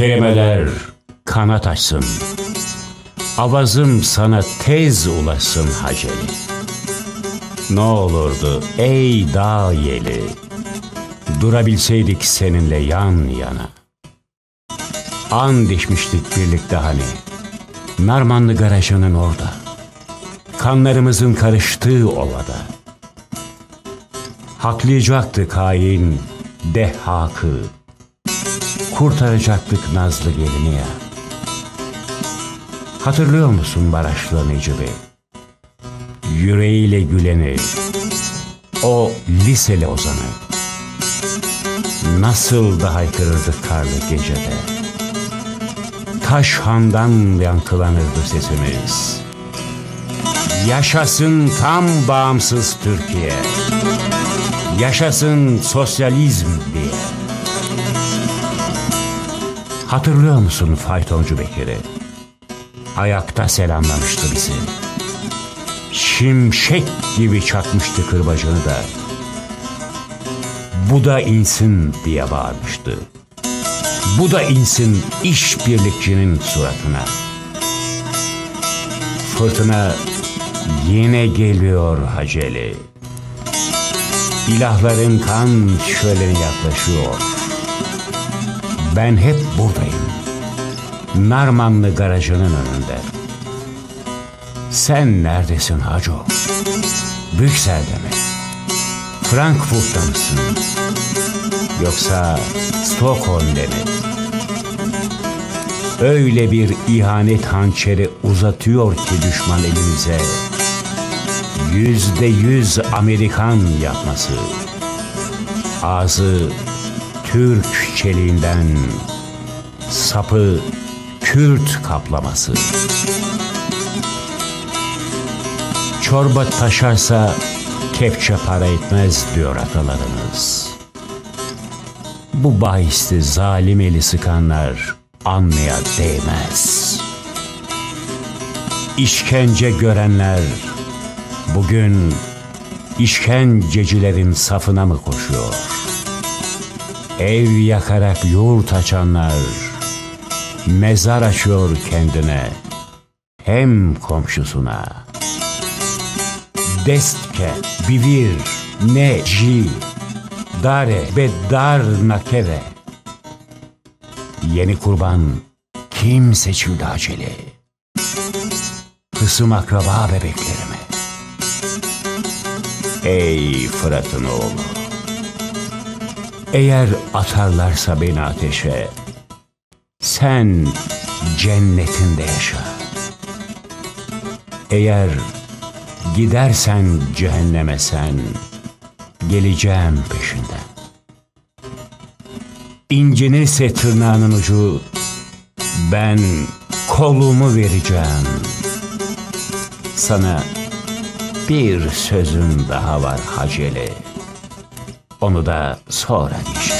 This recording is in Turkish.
Kelimeler kanat açsın. Avazım sana tez ulaşsın haceli. Ne olurdu ey dağ yeli, durabilseydik seninle yan yana. An dişmiştik birlikte hani, Narmanlı garajının orada. Kanlarımızın karıştığı ovada. Haklayacaktık hain dehhakı. Kurtaracaktık Nazlı gelini ya. Hatırlıyor musun Baraşlı Necip'i? Yüreğiyle güleni, o liseli ozanı. Nasıl da haykırırdık karlı gecede. Taş handan yankılanırdı sesimiz. Yaşasın tam bağımsız Türkiye. Yaşasın sosyalizm diye. Hatırlıyor musun faytoncu Bekir'i? Ayakta selamlamıştı bizi. Şimşek gibi çakmıştı kırbacını da. Bu da insin diye bağırmıştı. Bu da insin işbirlikçinin suratına. Fırtına yine geliyor haceli. İlahların kan şöleni yaklaşıyor. Ben hep buradayım. Narmanlı garajının önünde. Sen neredesin Haco? Brüksel'de mi? Frankfurt'ta mısın? Yoksa Stockholm'de mi? Öyle bir ihanet hançeri uzatıyor ki düşman elimize. Yüzde yüz Amerikan yapması. Ağzı Türk çeliğinden, sapı Kürt kaplaması. Çorba taşarsa kepçe para etmez diyor atalarımız. Bu bahiste zalim eli sıkanlar anmaya değmez. İşkence görenler bugün işkencecilerin safına mı koşuyor? Ev yakarak yurt açanlar mezar açıyor kendine hem komşusuna. Destke, bivir, ne, ji, dare, beddar nakeve. Yeni kurban kim seçildi acele? Kısım akraba bebeklerime. Ey Fırat'ın oğlu. Eğer atarlarsa beni ateşe, sen cennetinde yaşa. Eğer gidersen cehenneme sen, geleceğim peşinden. İncinirse tırnağının ucu, ben kolumu vereceğim. Sana bir sözüm daha var haceli. Onu da sonra diyeceğim.